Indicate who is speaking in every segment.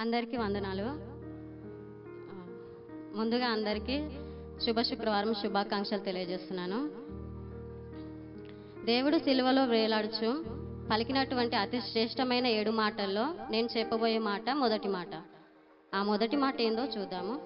Speaker 1: అందరికీ వందనాలు. ముందుగా అందరికీ శుభ శుక్రవారం శుభాకాంక్షలు తెలియజేస్తున్నాను. దేవుడు సిలువలో వేలాడుచు పలికినటువంటి అతి శ్రేష్టమైన ఏడు మాటల్లో నేను చెప్పబోయే మాట మొదటి మాట. ఆ మొదటి మాట ఏందో చూద్దాము.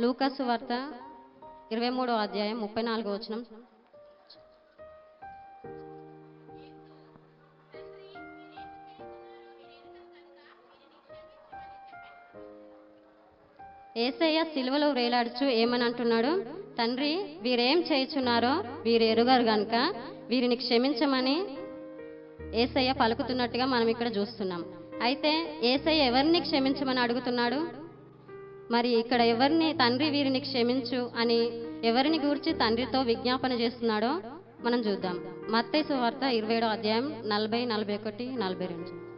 Speaker 1: లూకస్ వార్త ఇరవై మూడో అధ్యాయం ముప్పై నాలుగో వచనం. ఏసయ్య సిలువలో వేలాడుచు ఏమని అంటున్నాడు తండ్రి వీరేం చేయుచున్నారో వీరు ఎరుగారు గనుక వీరిని క్షమించమని ఏసయ్య పలుకుతున్నట్టుగా మనం ఇక్కడ చూస్తున్నాం. అయితే ఏసయ్య ఎవరిని క్షమించమని అడుగుతున్నాడు? మరి ఇక్కడ ఎవరిని తండ్రి వీరిని క్షమించు అని ఎవరిని గూర్చి తండ్రితో విజ్ఞాపన చేస్తున్నాడో మనం చూద్దాం. మత్తైసు వార్త ఇరవై ఏడో అధ్యాయం నలభై నలభై ఒకటి నలభై రెండు.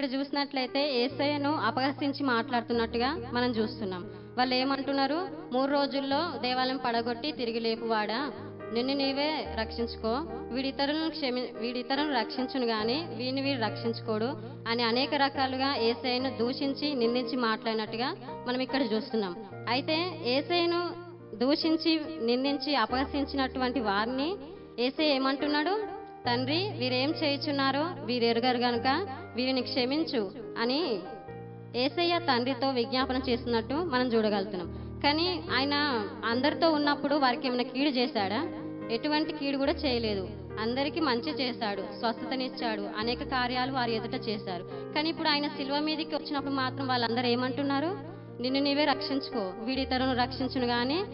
Speaker 1: ఇక్కడ చూసినట్లయితే ఏసయ్యను అపహసించి మాట్లాడుతున్నట్టుగా మనం చూస్తున్నాం. వాళ్ళు ఏమంటున్నారు? మూడు రోజుల్లో దేవాలయం పడగొట్టి తిరిగి లేపువాడా? నిన్ను నీవే రక్షించుకో. వీడితరులను క్షమి వీడితరులను రక్షించును గాని వీడిని వీడు రక్షించుకోడు అని అనేక రకాలుగా ఏసైను దూషించి నిందించి మాట్లాడినట్టుగా మనం ఇక్కడ చూస్తున్నాం. అయితే ఏసైను దూషించి నిందించి అపహసించినటువంటి వారిని ఏసై ఏమంటున్నాడు? తండ్రి వీరేం చేయుచున్నారో వీరు ఎరుగరు గనుక వీరిని క్షమించు అని ఏసయ్య తండ్రితో విజ్ఞాపన చేస్తున్నట్టు మనం చూడగలుగుతున్నాం. కానీ ఆయన అందరితో ఉన్నప్పుడు వారికి ఏమైనా కీడు చేశాడా? ఎటువంటి కీడు కూడా చేయలేదు. అందరికీ మంచి చేశాడు స్వస్థతనిచ్చాడు అనేక కార్యాలు వారి ఎదుట చేశారు. కానీ ఇప్పుడు ఆయన శిల్వ మీదకి వచ్చినప్పుడు మాత్రం వాళ్ళందరూ ఏమంటున్నారు? నిన్ను నీవే రక్షించుకో వీడి ఇతరులను రక్షించును కానీ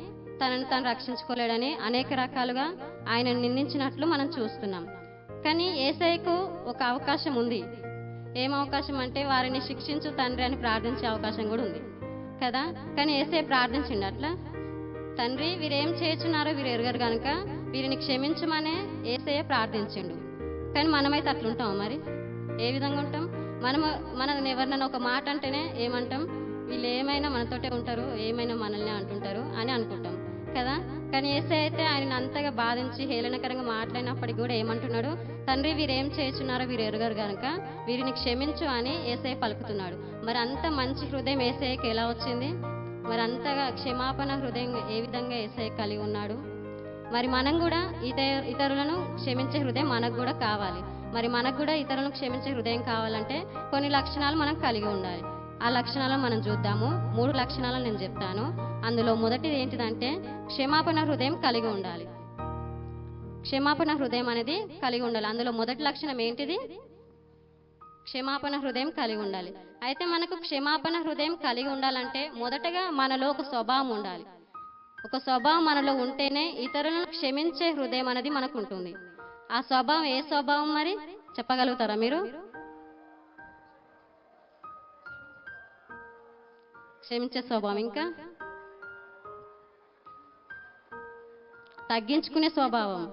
Speaker 1: తనను తాను రక్షించుకోలేడని అనేక రకాలుగా ఆయన నిందించినట్లు మనం చూస్తున్నాం. కానీ ఏసైకు ఒక అవకాశం ఉంది. ఏం అవకాశం అంటే వారిని శిక్షించు తండ్రి అని ప్రార్థించే అవకాశం కూడా ఉంది. కదా? కానీ ఏసై ప్రార్థించిండు అట్లా తండ్రి వీరేం చేస్తున్నారో వీరు ఎరగరు కనుక వీరిని క్షమించమనే ఏసయ్య ప్రార్థించిండు. కానీ మనమైతే అట్లుంటాం మరి? ఏ విధంగా ఉంటాం? మనము మనల్ని ఎవరినైనా ఒక మాట అంటేనే ఏమంటాం? వీళ్ళు ఏమైనా మనతోటే ఉంటారు ఏమైనా మనల్ని అంటుంటారు అని అనుకుంటాం. కదా? కానీ ఏసై అయితే ఆయన అంతగా బాధించి హేళనకరంగా మాట్లాడినప్పటికీ కూడా ఏమంటున్నాడు? తండ్రి వీరేం చేస్తున్నారో వీరు ఎరగరు కనుక వీరిని క్షమించు అని ఏసై పలుకుతున్నాడు. మరి అంత మంచి హృదయం ఏసఐకి ఎలా వచ్చింది? మరి అంతగా క్షమాపణ హృదయం ఏ విధంగా ఏసఐ కలిగి ఉన్నాడు? మరి మనం కూడా ఇత ఇతరులను క్షమించే హృదయం మనకు కూడా కావాలి. మరి మనకు కూడా ఇతరులను క్షమించే హృదయం కావాలంటే కొన్ని లక్షణాలు మనం కలిగి ఉండాలి. ఆ లక్షణాలను మనం చూద్దాము. మూడు లక్షణాలు నేను చెప్తాను. అందులో మొదటిది ఏంటిదంటే క్షమాపణ హృదయం కలిగి ఉండాలి. క్షమాపణ హృదయం అనేది కలిగి ఉండాలి. అందులో మొదటి లక్షణం ఏంటిది? క్షమాపణ హృదయం కలిగి ఉండాలి. అయితే మనకు క్షమాపణ హృదయం కలిగి ఉండాలంటే మొదటగా మనలో ఒక స్వభావం ఉండాలి. ఒక స్వభావం మనలో ఉంటేనే ఇతరులను క్షమించే హృదయం అనేది మనకు ఉంటుంది. ఆ స్వభావం ఏ స్వభావం మరి? చెప్పగలుగుతారా మీరు? క్షమించే స్వభావం ఇంకా? తగ్గించుకునే స్వభావం.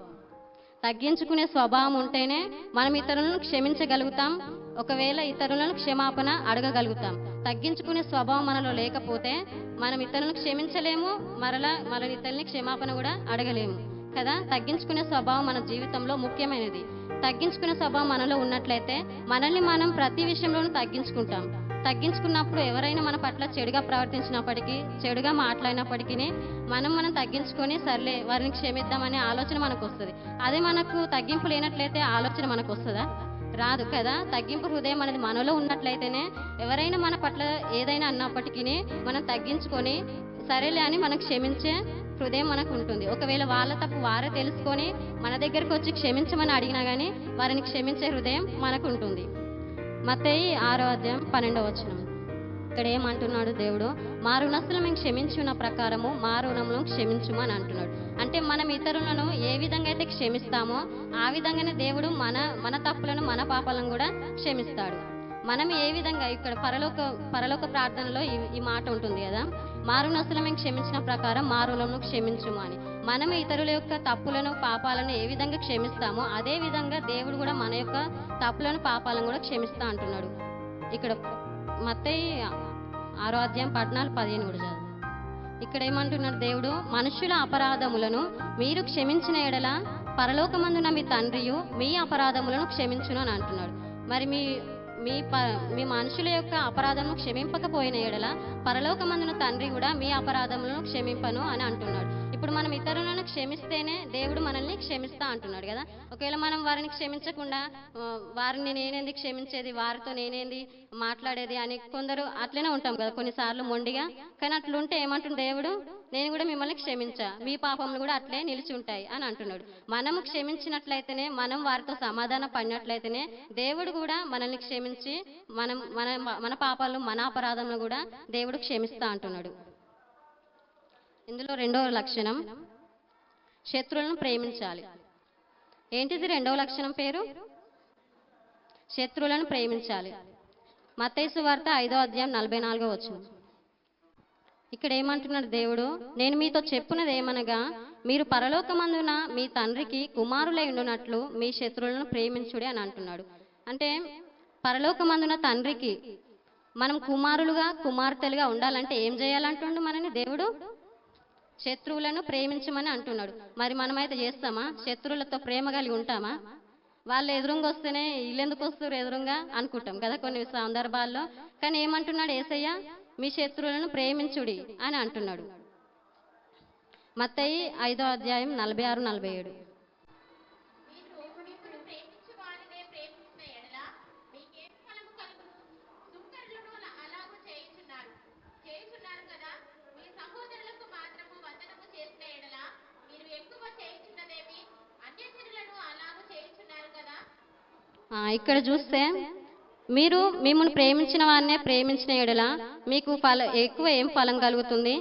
Speaker 1: తగ్గించుకునే స్వభావం ఉంటేనే మనం ఇతరులను క్షమించగలుగుతాం. ఒకవేళ ఇతరులను క్షమాపణ అడగగలుగుతాం. తగ్గించుకునే స్వభావం మనలో లేకపోతే మనం ఇతరులను క్షమించలేము. మరలా మన ఇతరులని క్షమాపణ కూడా అడగలేము. కదా? తగ్గించుకునే స్వభావం మన జీవితంలో ముఖ్యమైనది. తగ్గించుకునే స్వభావం మనలో ఉన్నట్లయితే మనల్ని మనం ప్రతి విషయంలోనూ తగ్గించుకుంటాం. తగ్గించుకున్నప్పుడు ఎవరైనా మన పట్ల చెడుగా ప్రవర్తించినప్పటికీ చెడుగా మాట్లాడినప్పటికీ మనం మనం తగ్గించుకొని సర్లే వారిని క్షమిద్దామనే ఆలోచన మనకు వస్తుంది అదే మనకు తగ్గింపు లేనట్లయితే ఆలోచన మనకు వస్తుందా రాదు కదా. తగ్గింపు హృదయం అనేది మనలో ఉన్నట్లయితేనే ఎవరైనా మన పట్ల ఏదైనా అన్నప్పటికీ మనం తగ్గించుకొని సరేలే అని మనం క్షమించే హృదయం మనకు ఉంటుంది ఒకవేళ వాళ్ళ తప్పు వారే తెలుసుకొని మన దగ్గరకు వచ్చి క్షమించమని అడిగినా కానీ వారిని క్షమించే హృదయం మనకు ఉంటుంది మత్తయి ఆరో అధ్యాయం పన్నెండవ వచనం. ఇక్కడ ఏమంటున్నాడు దేవుడు? మారుణస్తులు మేము క్షమించున్న ప్రకారము మా రుణములను క్షమించుము అని అంటున్నాడు. అంటే మనం ఇతరులను ఏ విధంగా అయితే క్షమిస్తామో ఆ విధంగానే దేవుడు మన మన తప్పులను మన పాపాలను కూడా క్షమిస్తాడు. మనం ఏ విధంగా ఇక్కడ పరలోక పరలోక ప్రార్థనలో ఈ ఈ మాట ఉంటుంది కదా? మారునస్తులు మేము క్షమించిన ప్రకారం మా క్షమించుము అని. మనం ఇతరుల యొక్క తప్పులను పాపాలను ఏ విధంగా క్షమిస్తామో అదే విధంగా దేవుడు కూడా మన యొక్క తప్పులను పాపాలను కూడా క్షమిస్తా అంటున్నాడు. ఇక్కడ మత్తయి ఆరో అధ్యాయం పద్నాలుగు పదిహేను కూడా చదువు. ఇక్కడ ఏమంటున్నాడు దేవుడు? మనుషుల అపరాధములను మీరు క్షమించిన ఎడల పరలోకమందున మీ తండ్రియు మీ అపరాధములను క్షమించును అని అంటున్నాడు. మరి మీ మీ ప మీ మనుషుల యొక్క అపరాధమును క్షమింపకపోయిన ఎడల పరలోకమందున తండ్రి కూడా మీ అపరాధములను క్షమింపను అని అంటున్నాడు. ఇప్పుడు మనం ఇతరులను క్షమిస్తేనే దేవుడు మనల్ని క్షమిస్తా అంటున్నాడు కదా? ఒకవేళ మనం వారిని క్షమించకుండా వారిని నేనేంది క్షమించేది వారితో నేనేంది మాట్లాడేది అని కొందరు అట్లనే ఉంటాం కదా కొన్నిసార్లు మొండిగా. కానీ అట్లుంటే ఏమంటుంది దేవుడు? నేను కూడా మిమ్మల్ని క్షమించా. మీ పాపములు కూడా అట్లే నిలిచి ఉంటాయి అని అంటున్నాడు. మనము క్షమించినట్లయితేనే మనం వారితో సమాధానం పడినట్లయితేనే దేవుడు కూడా మనల్ని క్షమించి మనం మన మన పాపాలను మన అపరాధంలో కూడా దేవుడు క్షమిస్తా అంటున్నాడు. ఇందులో రెండవ లక్షణం శత్రువులను ప్రేమించాలి. ఏంటిది రెండవ లక్షణం పేరు? శత్రువులను ప్రేమించాలి. మతేసు వార్త ఐదో అధ్యాయం నలభై నాలుగో వచ్చిన ఇక్కడ ఏమంటున్నాడు దేవుడు? నేను మీతో చెప్పున్నది ఏమనగా మీరు పరలోకమందున మీ తండ్రికి కుమారులై ఉండునట్లు మీ శత్రువులను ప్రేమించుడి అని అంటున్నాడు. అంటే పరలోకమందున తండ్రికి మనం కుమారులుగా కుమార్తెలుగా ఉండాలంటే ఏం చేయాలంటుండు మనని దేవుడు? శత్రువులను ప్రేమించమని అంటున్నాడు. మరి మనమైతే చేస్తామా? శత్రువులతో ప్రేమ కలిగి ఉంటామా? వాళ్ళు ఎదురుంగా వస్తేనే వీళ్ళెందుకు వస్తారు ఎదురుంగా అనుకుంటాం కదా కొన్ని సందర్భాల్లో. కానీ ఏమంటున్నాడు ఏసయ్య? మీ శత్రువులను ప్రేమించుడి అని అంటున్నాడు. మత్తయి ఐదో అధ్యాయం నలభై ఆరు నలభై ఏడు
Speaker 2: మీరు మిమ్మల్ని ప్రేమించు వారినే ప్రేమించిన ఎడల మీకేం ఫలము కలుగును సుంకరులను అలాగూ చేయుచున్నారు చేయుచున్నారు కదా మీ సహోదరులకు మాత్రము వందనము చేసిన ఎడల మీరు ఎక్కువ చేయుచున్నదేమి అన్యజనులను అలాగూ చేయుచున్నారు కదా
Speaker 1: ఆ, ఇక్కడ చూస్తే మీరు మిమ్మల్ని ప్రేమించిన వారినే ప్రేమించిన ఎడల మీకు ఫల ఎక్కువ ఏం ఫలం కలుగుతుంది?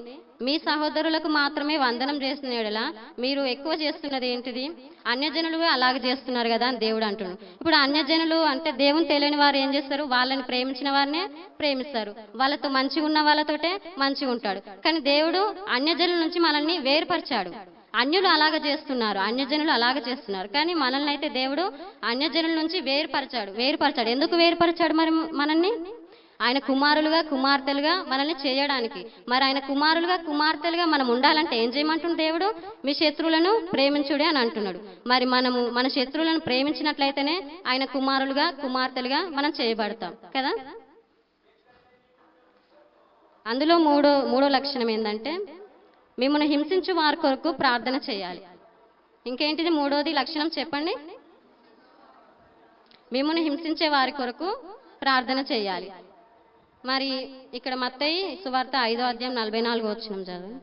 Speaker 1: మీ సహోదరులకు మాత్రమే వందనం చేసిన ఎడల మీరు ఎక్కువ చేస్తున్నది ఏంటిది? అన్యజనులు అలాగ చేస్తున్నారు కదా అని దేవుడు అంటున్నాడు. ఇప్పుడు అన్యజనులు అంటే దేవుని తెలియని వారు ఏం చేస్తారు? వాళ్ళని ప్రేమించిన వారినే ప్రేమిస్తారు. వాళ్ళతో మంచిగా ఉన్న వాళ్ళతోటే మంచిగా ఉంటాడు. కానీ దేవుడు అన్యజనుల నుంచి మనల్ని వేరుపరిచాడు. అన్యులు అలాగ చేస్తున్నారు అన్యజనులు అలాగ చేస్తున్నారు. కానీ మనల్ని అయితే దేవుడు అన్యజనుల నుంచి వేరుపరచాడు వేరుపరచాడు. ఎందుకు వేరుపరచాడు మరి మనల్ని? ఆయన కుమారులుగా కుమార్తెలుగా మనల్ని చేయడానికి. మరి ఆయన కుమారులుగా కుమార్తెలుగా మనం ఉండాలంటే ఏం చేయమంటుంది దేవుడు? మీ శత్రువులను ప్రేమించుడే అని అంటున్నాడు. మరి మనము మన శత్రువులను ప్రేమించినట్లయితేనే ఆయన కుమారులుగా కుమార్తెలుగా మనం చేయబడతాం కదా? అందులో మూడో మూడో లక్షణం ఏంటంటే మిమ్మల్ని హింసించు వారి కొరకు ప్రార్థన చేయాలి. ఇంకేంటిది మూడోది లక్షణం చెప్పండి? మిమ్మల్ని హింసించే వారి కొరకు ప్రార్థన చేయాలి. మరి ఇక్కడ మత్తయి సువార్త ఐదో అధ్యాయం నలభై నాలుగు వచ్చినాం చదువు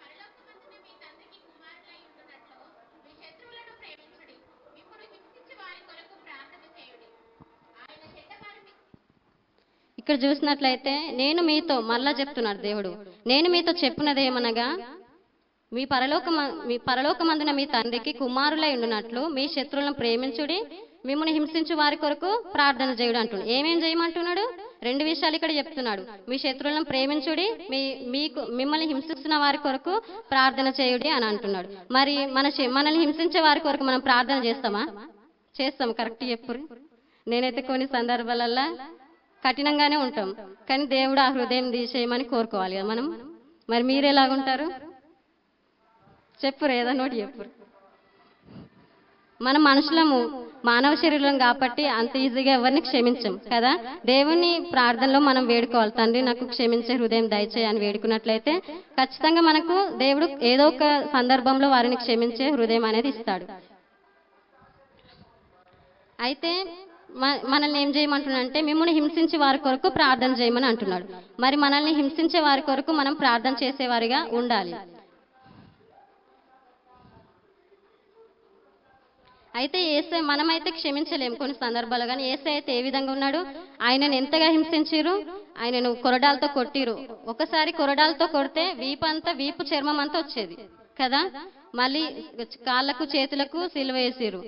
Speaker 2: పరలోకమందున మీ తండ్రికి కుమారులై ఉండునట్లు మీ శత్రువులను ప్రేమించుడి మిమ్మల్ని హింసించి వారి కొరకు ప్రార్థన చేయుడి ఆయన చెడ్డవారి మీ-
Speaker 1: ఇక్కడ చూసినట్లయితే నేను మీతో మళ్ళా చెప్తున్నాడు దేవుడు. నేను మీతో చెప్పినదేమనగా మీ పరలోక మీ పరలోకమందున మీ తండ్రికి కుమారులై ఉండినట్లు మీ శత్రువులను ప్రేమించుడి మిమ్మల్ని హింసించు వారి కొరకు ప్రార్థన చేయుడు అంటున్నాడు. ఏమేం చేయమంటున్నాడు? రెండు విషయాలు ఇక్కడ చెప్తున్నాడు. మీ శత్రువులను ప్రేమించుడి మీ మీకు మిమ్మల్ని హింసిస్తున్న వారి కొరకు ప్రార్థన చేయుడి అని అంటున్నాడు. మరి మన శ- మనల్ని హింసించే వారి కొరకు మనం ప్రార్థన చేస్తామా? చేస్తాం. కరెక్ట్ చెప్పు. నేనైతే కొన్ని సందర్భాలల్లో కఠినంగానే ఉంటాం. కానీ దేవుడు ఆ హృదయం తీసేయమని కోరుకోవాలి కదా మనం? మరి మీరు ఎలాగుంటారు? చెప్పురు ఏదన్నా ఒకటి చెప్పురు మన మనుషులము మానవ శరీరం కాబట్టి అంత ఈజీగా ఎవరిని క్షమించం కదా? దేవుని ప్రార్థనలో మనం వేడుకోవాలి. తండ్రి నాకు క్షమించే హృదయం దయచేయి అని వేడుకున్నట్లయితే ఖచ్చితంగా మనకు దేవుడు ఏదో ఒక సందర్భంలో వారిని క్షమించే హృదయం అనేది ఇస్తాడు. అయితే మనల్ని ఏం చేయమంటున్నాడంటే మిమ్మల్ని హింసించే వారి కొరకు ప్రార్థన చేయమని అంటున్నాడు. మరి మనల్ని హింసించే వారి కొరకు మనం ప్రార్థన చేసేవారిగా ఉండాలి. అయితే ఏసే మనమైతే క్షమించలేము కొన్ని సందర్భాలు కానీ ఏసే అయితే ఏ విధంగా ఉన్నాడు? ఆయనను ఎంతగా హింసించారు ఆయనను కొరడాలతో కొట్టిరు ఒకసారి కొరడాలతో కొడితే వీపు అంతా వీపు చర్మం అంతా వచ్చేది. కదా? మళ్ళీ కాళ్ళకు చేతులకు సిలువ వేసిరు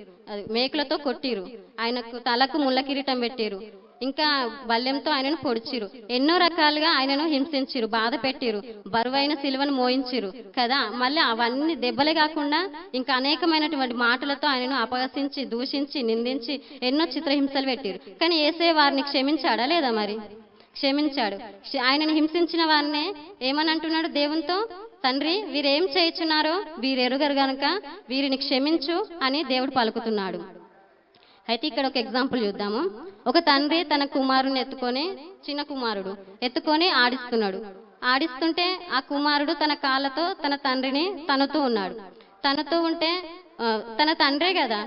Speaker 1: మేకులతో కొట్టిరు ఆయనకు తలకు ముళ్ళ కిరీటం పెట్టిరు ఇంకా బల్యంతో ఆయనను పొడిచిరు ఎన్నో రకాలుగా ఆయనను హింసించిరు బాధ పెట్టిరు బరువైన సిలువను మోయించిరు కదా? మళ్ళీ అవన్నీ దెబ్బలే కాకుండా ఇంకా అనేకమైనటువంటి మాటలతో ఆయనను అపహసించి దూషించి నిందించి ఎన్నో చిత్రహింసలు పెట్టిరు కానీ ఏసే వారిని క్షమించాడా లేదా మరి? క్షమించాడు. ఆయనను హింసించిన వారినే ఏమని అంటున్నాడు దేవునితో? తండ్రి వీరేం చేయుచున్నారో వీరెరుగరు గనుక వీరిని క్షమించు అని దేవుడు పలుకుతున్నాడు. అయితే ఇక్కడ ఒక ఎగ్జాంపుల్ చూద్దాము. ఒక తండ్రి తన కుమారుని ఎత్తుకొని చిన్న కుమారుడు ఎత్తుకొని ఆడిస్తున్నాడు. ఆడిస్తుంటే ఆ కుమారుడు తన కాళ్ళతో తన తండ్రిని తనుతూ ఉన్నాడు. తనతో ఉంటే తన తండ్రే కదా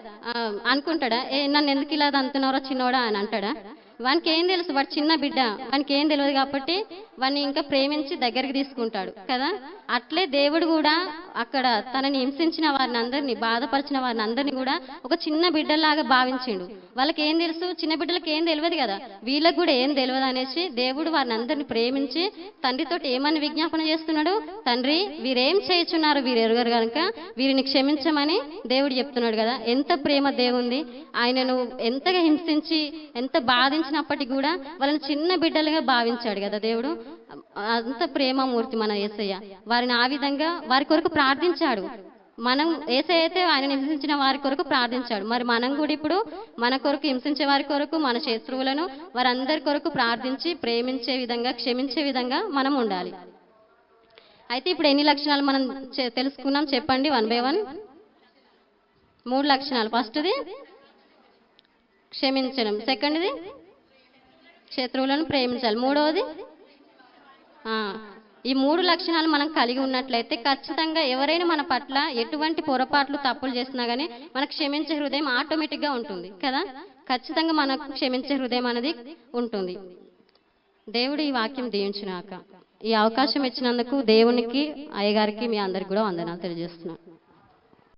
Speaker 1: అనుకుంటాడా? ఏ నన్ను ఎందుకు ఇలా తంతున్నారో చిన్నోడా? అని అంటాడా? వానికి ఏం తెలుసు? వాడు చిన్న బిడ్డ. వానికి ఏం తెలియదు కాబట్టి వాడిని ఇంకా ప్రేమించి దగ్గరికి తీసుకుంటాడు కదా? అట్లే దేవుడు కూడా అక్కడ తనని హింసించిన వారిని అందరినీ బాధపరిచిన వారిని అందరినీ కూడా ఒక చిన్న బిడ్డలాగా భావించిండు. వాళ్ళకి ఏం తెలుసు? చిన్న బిడ్డలకి ఏం తెలియదు కదా? వీళ్ళకి కూడా ఏం తెలియదు అనేసి దేవుడు వారిని అందరిని ప్రేమించి తండ్రితో ఏమని విజ్ఞాపన చేస్తున్నాడు? తండ్రి వీరేం చేయుచున్నారు? వీరు ఎరుగరు కనుక వీరిని క్షమించమని దేవుడు చెప్తున్నాడు కదా? ఎంత ప్రేమ దేవుంది. ఆయనను ఎంతగా హింసించి ఎంత బాధించి కానప్పటికీ కూడా వాళ్ళని చిన్న బిడ్డలుగా భావించాడు కదా దేవుడు. అంత ప్రేమమూర్తి మన యేసయ్య వారిని ఆ విధంగా వారి కొరకు ప్రార్థించాడు. మనం ఏసయ్య అయితే ఆయన హింసించిన వారి కొరకు ప్రార్థించాడు. మరి మనం కూడా ఇప్పుడు మన కొరకు హింసించే వారి కొరకు మన శత్రువులను వారందరి కొరకు ప్రార్థించి ప్రేమించే విధంగా క్షమించే విధంగా మనం ఉండాలి. అయితే ఇప్పుడు ఎన్ని లక్షణాలు మనం తెలుసుకున్నాం? చెప్పండి వన్ బై వన్. మూడు లక్షణాలు. ఫస్ట్ది క్షమించడం. సెకండ్ది శత్రువులను ప్రేమించాలి. మూడవది ఈ మూడు లక్షణాలు మనం కలిగి ఉన్నట్లయితే ఖచ్చితంగా ఎవరైనా మన పట్ల ఎటువంటి పొరపాట్లు తప్పులు చేసినా కానీ మనకు క్షమించే హృదయం ఆటోమేటిక్గా ఉంటుంది కదా? ఖచ్చితంగా మనకు క్షమించే హృదయం అనేది ఉంటుంది. దేవుడు ఈ వాక్యం దీవించినాక ఈ అవకాశం ఇచ్చినందుకు దేవునికి అయ్యగారికి మీ అందరికి కూడా వందనాలు తెలియజేస్తున్నాను.